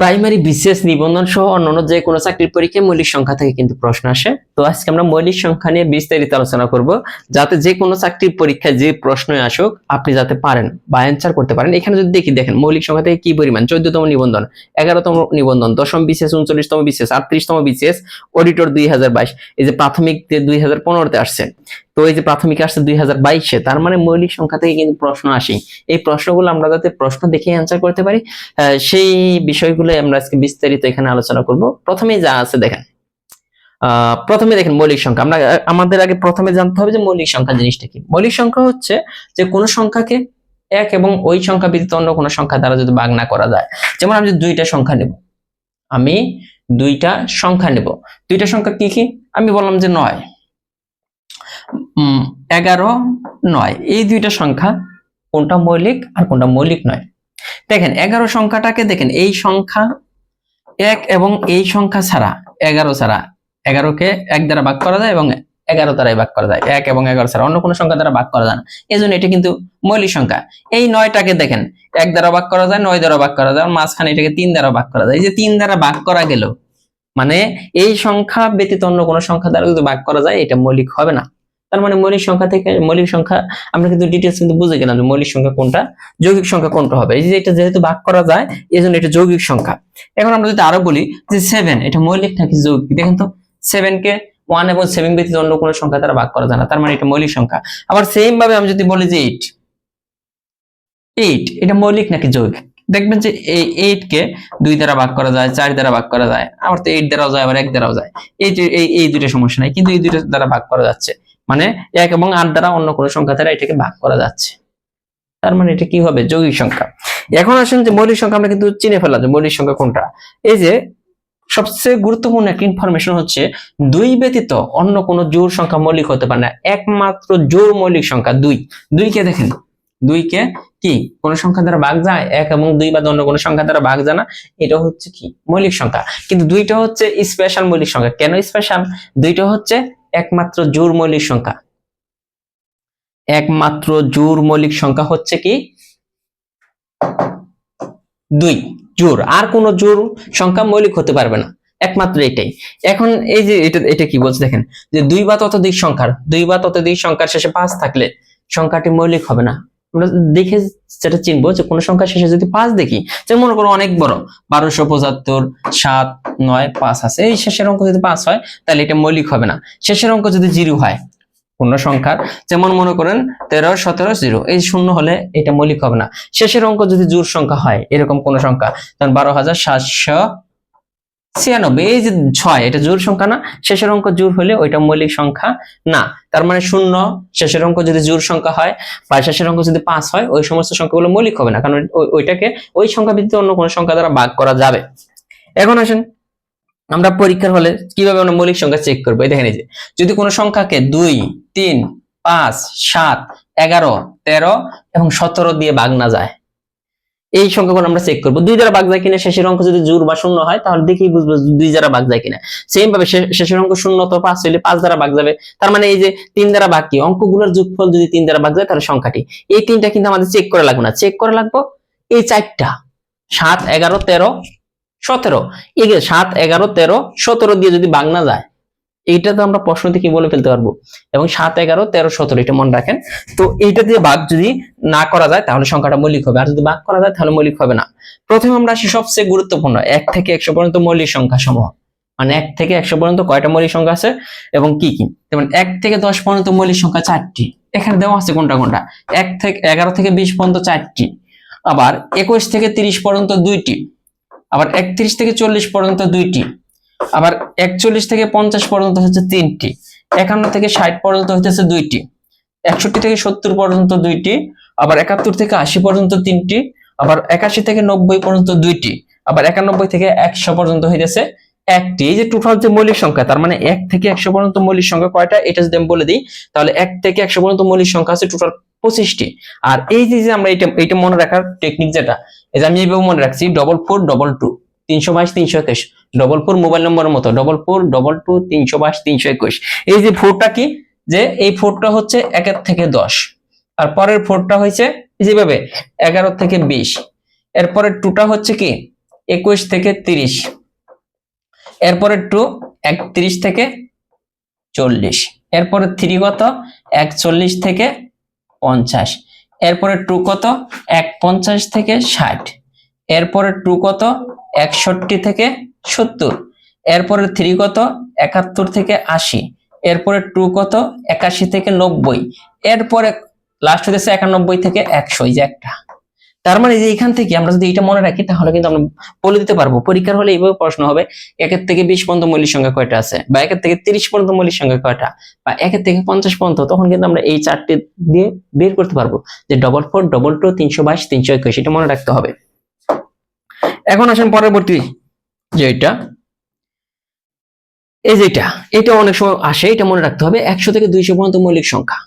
Primary BCS নিবন্ধন সহ অন্যান্য যে কোনো চাকরির পরীক্ষায় মৌলিক সংখ্যা থেকে কিন্তু প্রশ্ন আসে। তো আজকে আমরা মৌলিক সংখ্যা নিয়ে বিস্তারিত আলোচনা করব, যাতে যে কোনো চাকরির পরীক্ষায় যে প্রশ্ন আসুক, আপনি যাতে পারেন বা অ্যান্সার করতে পারেন। এখানে যদি দেখি, দেখেন মৌলিক সংখ্যা থেকে কি পরিমাণ? চোদ্দতম নিবন্ধন, এগারোতম নিবন্ধন, দশম বিশেষ উনচল্লিশতম বিশেষ আটত্রিশতম বিশেষ অডিটর দুই হাজার বাইশ। এই যে প্রাথমিক দুই হাজার পনেরোতে আসছে। তো এই যে প্রাথমিক আসছে দুই হাজার বাইশে, তার মানে মৌলিক সংখ্যা থেকে কিন্তু প্রশ্ন আসে এই প্রশ্নগুলো আমরা যাতে প্রশ্ন দেখে অ্যান্সার করতে পারি সেই বিষয়গুলো আমরা আজকে বিস্তারিত এখানে আলোচনা করব। প্রথমেই যা আছে দেখেন। প্রথমে দেখেন মৌলিক সংখ্যা। আমরা, আমাদের আগে প্রথমে জানতে হবে যে মৌলিক সংখ্যা জিনিসটা কি। মৌলিক সংখ্যা হচ্ছে যে কোনো সংখ্যাকে এক এবং ওই সংখ্যা ব্যতীত অন্য কোনো সংখ্যা দ্বারা যদি ভাগ না করা যায়। যেমন আমি যদি দুইটা সংখ্যা নেব, আমি দুইটা সংখ্যা নেব। দুইটা সংখ্যা কি কি? আমি বললাম যে নয়। এগারো, নয়। এই দুইটা সংখ্যা কোনটা মৌলিক আর কোনটা মৌলিক নয়। দেখেন, এগারো সংখ্যাটাকে দেখেন, এই সংখ্যা এক এবং এই সংখ্যা ছাড়া, এগারো ছাড়া। এগারোকে এক দ্বারা ভাগ করা যায় এবং এগারো দ্বারাই ভাগ করা যায়। এক এবং এগারো ছাড়া অন্য কোনো সংখ্যা দ্বারা ভাগ করা যায় না। এই জন্য এটা কিন্তু মৌলিক সংখ্যা। এই নয়টাকে দেখেন, এক দ্বারা ভাগ করা যায়, নয় দ্বারা ভাগ করা যায় মাঝখানে এটাকে তিন দ্বারা ভাগ করা যায়। এই যে তিন দ্বারা ভাগ করা গেল মানে এই সংখ্যা ব্যতীত অন্য কোনো সংখ্যা দ্বারা যদি ভাগ করা যায়, এটা মৌলিক হবে না। তার মানে মৌলিক সংখ্যা থেকে মৌলিক সংখ্যা, আমরা কিন্তু ডিটেলস কিন্তু বুঝে গেলাম যে মৌলিক সংখ্যা কোনটা, যৌগিক সংখ্যা কোনটা হবে। এই যে এটা যেহেতু ভাগ করা যায় এই জন্য এটা যৌগিক সংখ্যা। এখন আমরা যদি আরও বলি যে সেভেন এটা মৌলিক নাকি যৌগিক? দেখেন তো সেভেন কে ওয়ান এবং সেভেন ব্যতীত অন্য কোনো সংখ্যা দ্বারা ভাগ করা যায় না, তার মানে এটা মৌলিক সংখ্যা। আবার সেম ভাবে আমি যদি বলি যে এইট এইট এটা মৌলিক নাকি যৌগিক? দেখবেন যে এই এইট কে দুই দ্বারা ভাগ করা যায়, চার দ্বারা ভাগ করা যায়, আবার তো এইট দ্বারাও যায়, আবার এক দ্বারাও যায়। এই এই দুইটা সমস্যা নাই, কিন্তু এই দুইটা দ্বারা ভাগ করা যাচ্ছে। মানে এক এবং আট দ্বারা অন্য কোনো সংখ্যা দ্বারা এটাকে ভাগ করা যাচ্ছে। তার মানে এটা কি হবে? যৌগিক সংখ্যা। এখন আসেন যে মৌলিক সংখ্যা আমরা কিন্তু চিনে ফেললাম যে মৌলিক সংখ্যা কোনটা। এই যে সবচেয়ে গুরুত্বপূর্ণ একটা ইনফরমেশন হচ্ছে দুই ব্যতীত অন্য কোনো জোর সংখ্যা মৌলিক হতে পারে না। একমাত্র জোর মৌলিক সংখ্যা দুই। দুইকে দেখেন। দুইকে কি? কোন সংখ্যা দ্বারা ভাগ যায়? এক এবং দুই বা অন্য কোনো সংখ্যা দ্বারা ভাগ যায় না। এটা হচ্ছে কি? মৌলিক সংখ্যা। কিন্তু দুইটা হচ্ছে স্পেশাল মৌলিক সংখ্যা। কেন স্পেশাল দুইটা হচ্ছে একমাত্র জোর মৌলিক সংখ্যা। একমাত্র জোর মৌলিক সংখ্যা হচ্ছে কি? দুই, জোর। আর কোন জোর সংখ্যা মৌলিক হতে পারবে না। একমাত্র এটাই। এখন এই যে এটা এটা কি বলছে দেখেন? যে দুই বা ততোধিক সংখ্যার, দুই বা ততোধিক সংখ্যার শেষে পাঁচ থাকলে সংখ্যাটি মৌলিক হবে না। আমরা দেখে যেটা চিনবো যে কোনো সংখ্যার শেষে যদি পাঁচ দেখি যেমন মনে করো অনেক বড়, বারোশো পঁচাত্তর, সাত, নয়, পাঁচ আছে, এই শেষের অঙ্ক যদি পাঁচ হয়, তাহলে এটা মৌলিক হবে না। শেষের অঙ্ক যদি জিরো হয়, পূর্ণ সংখ্যার, যেমন মনে করেন তেরো, সতেরো, জিরো, এই শূন্য হলে এটা মৌলিক হবে না। শেষের অঙ্ক যদি জোড় সংখ্যা হয়, এরকম কোন সংখ্যা তখন বারো হাজার সাতশো ছিয়ানব্বই, এই যে ছয়, এটা জোড় সংখ্যা না? শেষের অঙ্ক জোড় হলে ওইটা মৌলিক সংখ্যা না। তার মানে শূন্য, শেষের অঙ্ক যদি জোড় সংখ্যা হয় বা শেষের অঙ্ক যদি পাঁচ হয়, ওই সমস্ত সংখ্যাগুলো মৌলিক হবে না, কারণ ওই- ওইটাকে ওই সংখ্যা ভিত্তিতে অন্য কোনো সংখ্যা দ্বারা ভাগ করা যাবে। এখন আসেন, আমরা পরীক্ষার হলে কীভাবে আমরা মৌলিক সংখ্যা চেক করব? এই দেখেন এই যে, যদি কোনো সংখ্যাকে দুই, তিন, পাঁচ, সাত, এগারো, তেরো এবং সতেরো দিয়ে ভাগ না যায় এই সংখ্যাগুলো আমরা চেক করব। দুই দ্বারা ভাগ যায় কিনা, শেষের অঙ্ক যদি জোর বা শূন্য হয়, তাহলে দেখেই বুঝব দুই দ্বারা ভাগ যায় কিনা। সেম ভাবে শেষের অঙ্ক শূন্য তো পাঁচ হইলে পাঁচ দ্বারা ভাগ যাবে, তার মানে এই যে তিন দ্বারা ভাগ কি? অঙ্কগুলোর যোগফল যদি তিন দ্বারা ভাগ যায়, তাহলে সংখ্যাটি। এই তিনটা কিন্তু আমাদের চেক করা লাগবে না। চেক করা লাগবে? এই চারটা। সাত, এগারো, তেরো, সতেরো। এই সাত, এগারো, তেরো, সতেরো দিয়ে যদি ভাগ না যায় এইটা তো আমরা প্রশ্ন থেকে বলে ফেলতে পারব। এবং সাত, এগারো, তেরো, সতেরো, এটা মনে রাখেন। তো এইটা দিয়ে ভাগ যদি না করা যায়, তাহলে সংখ্যাটা মৌলিক হবে। আর যদি ভাগ করা যায়, তাহলে মৌলিক হবে না। প্রথমে আমরা আসি সবচেয়ে গুরুত্বপূর্ণ। এক থেকে একশো পর্যন্ত মৌলিক সংখ্যা সমূহ। মানে এক থেকে একশো পর্যন্ত কয়টা মৌলিক সংখ্যা আছে এবং কি কি? যেমন এক থেকে দশ পর্যন্ত মৌলিক সংখ্যা চারটি। এখানে দেওয়া আছে কোনটা কোনটা? এক থেকে এগারো থেকে বিশ পর্যন্ত চারটি। আবার একুশ থেকে তিরিশ পর্যন্ত দুইটি। আবার একত্রিশ থেকে চল্লিশ পর্যন্ত দুইটি। আবার একচল্লিশ থেকে পঞ্চাশ পর্যন্ত হচ্ছে তিনটি, একান্ন থেকে ষাট পর্যন্ত হইতেছে দুইটি, একষট্টি থেকে সত্তর পর্যন্ত দুইটি, আবার একাত্তর থেকে আশি পর্যন্ত তিনটি, আবার একাশি থেকে নব্বই পর্যন্ত দুইটি, আবার একানব্বই থেকে একশো পর্যন্ত হইতেছে একটি। এই যে টোটাল যে মৌলিক সংখ্যা, তার মানে এক থেকে একশো পর্যন্ত মৌলিক সংখ্যা কয়টা? এটা যদি আমি বলে দিই, তাহলে এক থেকে একশো পর্যন্ত মৌলিক সংখ্যা আছে টোটাল পঁচিশটি। আর এই যে যে আমরা এটা এটা মনে রাখার টেকনিক যেটা, এই যে আমি এইভাবে মনে রাখছি ডবল ফোর ডবল টু তিনশো বাইশ, তিনশো একুশ। ডবল ফোর মোবাইল নম্বরের মতো ডবল ফোর ডবল টু তিনশো বাইশ, তিনশো একুশ। এই যে ফোরটা কি? যে এই ফোরটা হচ্ছে একের থেকে দশ। আর পরের ফোরটা হয়েছে যেভাবে এগারো থেকে বিশ। এরপরে টুটা হচ্ছে কি? একুশ থেকে তিরিশ। এরপরে টু একত্রিশ থেকে চল্লিশ। এরপরে থ্রি কত? একচল্লিশ থেকে পঞ্চাশ। এরপরে টু কত? এক পঞ্চাশ থেকে ষাট। এরপরে টু কত? একষট্টি থেকে সত্তর। এরপরে থ্রি কত? একাত্তর থেকে আশি। এরপরে টু কত? একাশি থেকে নব্বই। এরপরে লাস্ট হতেছে একানব্বই থেকে একশো যে একটা। তার মানে যে এখান থেকে আমরা যদি এটা মনে রাখি, তাহলে কিন্তু আমরা বলে দিতে পারব। পরীক্ষার হলে এইভাবে প্রশ্ন হবে, একের থেকে বিশ পর্যন্ত মৌলিক সংখ্যা কয়টা আছে? বা একের থেকে তিরিশ পর্যন্ত মৌলিক সংখ্যা কয়টা? বা একের থেকে পঞ্চাশ পর্যন্ত, তখন কিন্তু আমরা এই চারটি দিয়ে বের করতে পারব। যে ডবল ফোর ডবল টু তিনশো বাইশ, তিনশো একুশ, এটা মনে রাখতে হবে। এখন আসেন পরবর্তী যে এটা, এই যেটা এটা অনেক সময় আসে, এটা মনে রাখতে হবে, একশো থেকে দুইশো পর্যন্ত মৌলিক সংখ্যা।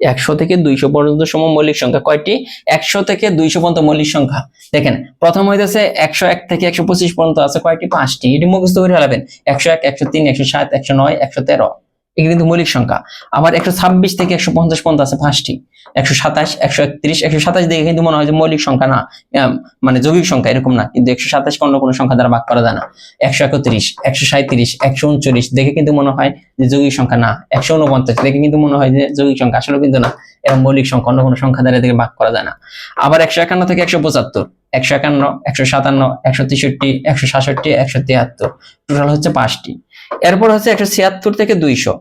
একশো থেকে দুইশো পর্যন্ত সম মৌলিক সংখ্যা কয়টি? একশো থেকে দুইশো পর্যন্ত মৌলিক সংখ্যা। দেখেন, প্রথম হইতেছে একশো এক থেকে একশো পঁচিশ পর্যন্ত আছে কয়টি? পাঁচটি। এটি মুখস্থ করে ফেলাবেন। একশো এক, একশো তিন, একশো সাত, একশো নয়, একশো তেরো। এগুলো কিন্তু মৌলিক সংখ্যা। আবার একশো ছাব্বিশ থেকে একশো পঞ্চাশ পর্যন্ত আছে পাঁচটি। একশো সাতাশ, একশো একত্রিশ, একশো সাতাশ দেখে কিন্তু মনে হয় যে মৌলিক সংখ্যা না মানে যৌগিক সংখ্যা এরকম না। কিন্তু একশো সাতাশ অন্য কোনো সংখ্যা দ্বারা ভাগ করা যায় না। একশো একত্রিশ, একশো সাঁত্রিশ একশো উনচল্লিশ দেখে কিন্তু মনে হয় যে যৌগিক সংখ্যা না। একশো উনপঞ্চাশ দেখে কিন্তু মনে হয় যে যৌগিক সংখ্যা। আসলে কিন্তু না। এরকম মৌলিক সংখ্যা, অন্য কোনো সংখ্যা দ্বারা থেকে ভাগ করা যায় না। আবার একশো একান্ন থেকে একশো পঁচাত্তর, একশো একান্ন, একশো সাতান্ন, একশো তেষট্টি, একশো সাতষট্টি, একশো তিয়াত্তর। টোটাল হচ্ছে পাঁচটি। এরপর হচ্ছে একশো ছিয়াত্তর থেকে দুইশো।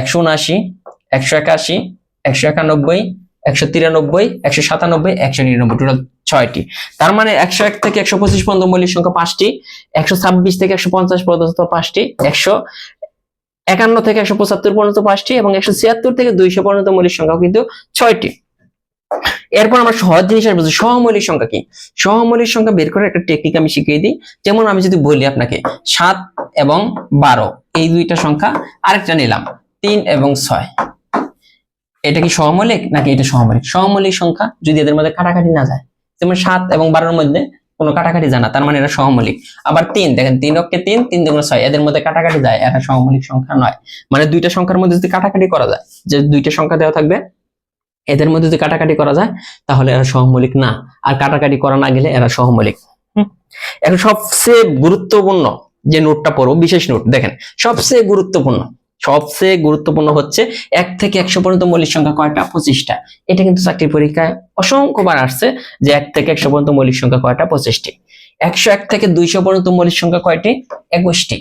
একশো উনআশি, একশো একাশি, একশো একানব্বই, একশো তিরানব্বই, একশো সাতানব্বই, একশো নিরানব্বই। টোটাল ছয়টি। তার মানে একশো এক থেকে একশো পঁচিশ পর্যন্ত মৌলিক সংখ্যা পাঁচটি, একশো ছাব্বিশ থেকে একশো পঞ্চাশ পর্যন্ত পাঁচটি, একশো একান্ন থেকে একশো পঁচাত্তর পর্যন্ত পাঁচটি এবং একশো ছিয়াত্তর থেকে দুইশো পর্যন্ত মৌলিক সংখ্যা কিন্তু ছয়টি। এরপর আমরা সহজ জিনিস আসব সহমৌলিক সংখ্যা কি? সহমৌলিক সংখ্যা বের করার একটা টেকনিক আমি শিখিয়ে দিই। যেমন আমি যদি বলি আপনাকে, সাত এবং বারো, এই দুইটা সংখ্যা আরেকটা নিলাম, তিন এবং ছয়। এটা কি সহমৌলিক নাকি এটা সহমৌলিক? সহমৌলিক সংখ্যা যদি এদের মধ্যে কাটাকাটি না যায়, যেমন সাত এবং বারোর মধ্যে কোনো কাটাকাটি যায় না, তার মানে এটা সহমৌলিক। আবার তিন, দেখেন, তিন অক্ষে তিন তিন দুগুণ ছয়, এদের মধ্যে কাটাকাটি যায়, এরা সহমৌলিক সংখ্যা নয়। মানে দুইটা সংখ্যার মধ্যে যদি কাটাকাটি করা যায়, যে দুইটা সংখ্যা দেওয়া থাকবে, এদের মধ্যে যদি কাটাকাটি করা যায়, তাহলে এরা সহমৌলিক না। আর কাটাকাটি করা না গেলে এরা সহমৌলিক। হুম। এখন সবচেয়ে গুরুত্বপূর্ণ যে নোটটা পড়ব, বিশেষ নোট, দেখেন, সবচেয়ে গুরুত্বপূর্ণ সবচেয়ে গুরুত্বপূর্ণ হচ্ছে এক থেকে একশো পর্যন্ত মৌলিক সংখ্যা কয়টা? পঁচিশটা। এটা কিন্তু চাকরির পরীক্ষায় অসংখ্যবার আসছে যে এক থেকে একশো পর্যন্ত মৌলিক সংখ্যা কয়টা? পঁচিশটি। একশো এক থেকে দুইশো পর্যন্ত মৌলিক সংখ্যা কয়টি? একুশটি।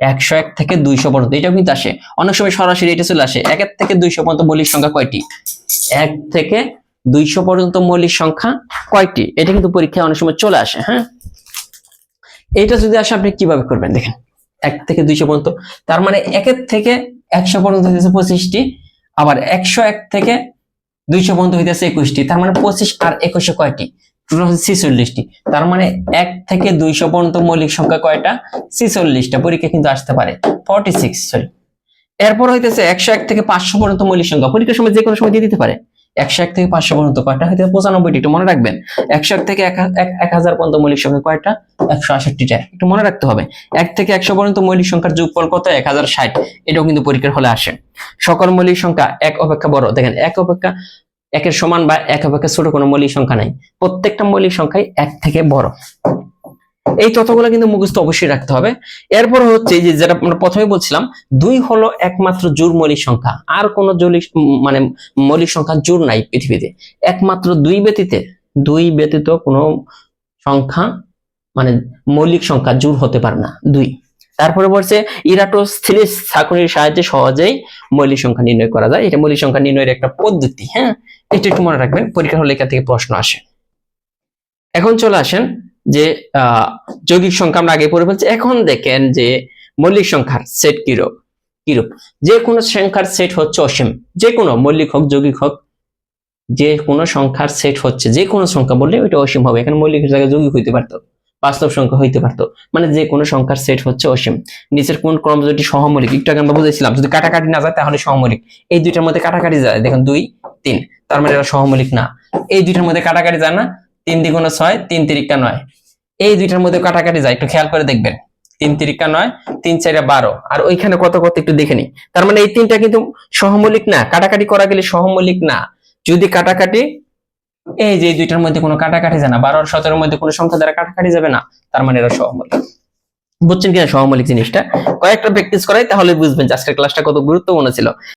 একশো এক থেকে দুইশো পর্যন্ত, এটাও কিন্তু আসে। অনেক সময় সরাসরি এটা চলে আসে। একের থেকে দুইশো পর্যন্ত মৌলিক সংখ্যা কয়টি? এক থেকে দুইশো পর্যন্ত মৌলিক সংখ্যা কয়টি? এটা কিন্তু পরীক্ষায় অনেক সময় চলে আসে হ্যাঁ? এটা যদি আসে আপনি কীভাবে করবেন? দেখেন। এক থেকে দুইশো পর্যন্ত। তার মানে একের থেকে একশো পর্যন্ত হইতেছে পঁচিশটি, আবার একশো এক থেকে দুইশো পর্যন্ত হইতেছে একুশটি। তার মানে পঁচিশ আর একুশে কয়টি? ছিচল্লিশটি। তার মানে এক থেকে দুইশো পর্যন্ত মৌলিক সংখ্যা কয়টা? ছিচল্লিশটা। পরীক্ষা কিন্তু আসতে পারে। ফর্টি সিক্স সরি এরপর হইতেছে একশো এক থেকে পাঁচশো পর্যন্ত মৌলিক সংখ্যা। পরীক্ষার সময় যে কোনো সময় দিয়ে দিতে পারে। একশো এক থেকে পাঁচশো পর্যন্ত কয়টা? হয়তো পঁচানব্বইটি, একটু মনে রাখবেন। একশো এক থেকে এক হাজার পর্যন্ত মৌলিক সংখ্যা কয়টা? একশো আষট্টিটা একটু মনে রাখতে হবে। এক থেকে একশো পর্যন্ত মৌলিক সংখ্যার যোগফল কত? এক হাজার ষাট। এটাও কিন্তু পরীক্ষার হলে আসে। সকল মৌলিক সংখ্যা এক অপেক্ষা বড়। দেখেন, এক অপেক্ষা একের সমান বা এক অপেক্ষা ছোট কোনো মৌলিক সংখ্যা নাই। প্রত্যেকটা মৌলিক সংখ্যাই এক থেকে বড়। এই তথ্যগুলো কিন্তু মুখস্থ অবশ্যই রাখতে হবে। এরপর হচ্ছে যে যেটা আমরা প্রথমে বলছিলাম, দুই হলো একমাত্র জোর মৌলিক সংখ্যা। আর কোনো জৌলিক মানে মৌলিক সংখ্যা জোর নাই পৃথিবীতে। একমাত্র দুই ব্যতীতে, দুই ব্যতীত কোনো সংখ্যা মানে মৌলিক সংখ্যা জোর হতে পারে না, দুই। তারপরে বলছে, ইরাটোস্থিলিস ছাঁকনির সাহায্যে সহজেই মৌলিক সংখ্যা নির্ণয় করা যায়। এটা মৌলিক সংখ্যা নির্ণয়ের একটা পদ্ধতি হ্যাঁ? এটা একটু মনে রাখবেন পরীক্ষা হলে এখান থেকে প্রশ্ন আসে। এখন চলে আসেন যে যৌগিক সংখ্যা আমরা আগে পড়ে ফেলছি। এখন দেখেন যে, মৌলিক সংখ্যার সেট কিরূপ? কিরূপ? যে কোনো সংখ্যার সেট হচ্ছে অসীম। যে কোনো মৌলিক হোক, যৌগিক হোক, যে কোনো সংখ্যার সেট হচ্ছে। যে কোনো সংখ্যা বললে ওইটা অসীম হবে। এখানে মৌলিকের জায়গায় যৌগিক হইতে পারতো। বাস্তব সংখ্যা হইতে পারতো। মানে যে কোনো সংখ্যার সেট হচ্ছে অসীম। নিচের কোন ক্রম যদি সহমৌলিক, একটু আগে আমরা বুঝেছিলাম, যদি কাটাকাটি না যায় তাহলে সহমৌলিক। এই দুইটার মধ্যে কাটাকাটি যায়। দেখেন দুই, তিন। তার মানে এটা সহমৌলিক না। এই দুইটার মধ্যে কাটাকাটি যায় না। তিন দ্বিগুণে ছয়, তিন তিরিকা নয়। এই দুইটার মধ্যে কাটাকাটি যায়, একটু খেয়াল করে দেখবেন। তিন তিরিকা নয়, তিন চারে বারো। আর ওইখানে কত কত একটু দেখে নি তার মানে এই তিনটা কিন্তু সহমৌলিক না, কাটাকাটি করা গেলে সহমৌলিক না। যদি কাটাকাটি, এই যে দুইটার মধ্যে কোনো কাটাকাটি যায় না, বারো আর সতেরোর মধ্যে কোনো সংখ্যা দ্বারা কাটাকাটি যাবে না, তার মানে এরা সহমৌলিক। বুঝছেন কিনা সহমৌলিক জিনিসটা? কয়েকটা প্র্যাকটিস করাই, তাহলে বুঝবেন আজকের ক্লাসটা কত গুরুত্বপূর্ণ ছিল।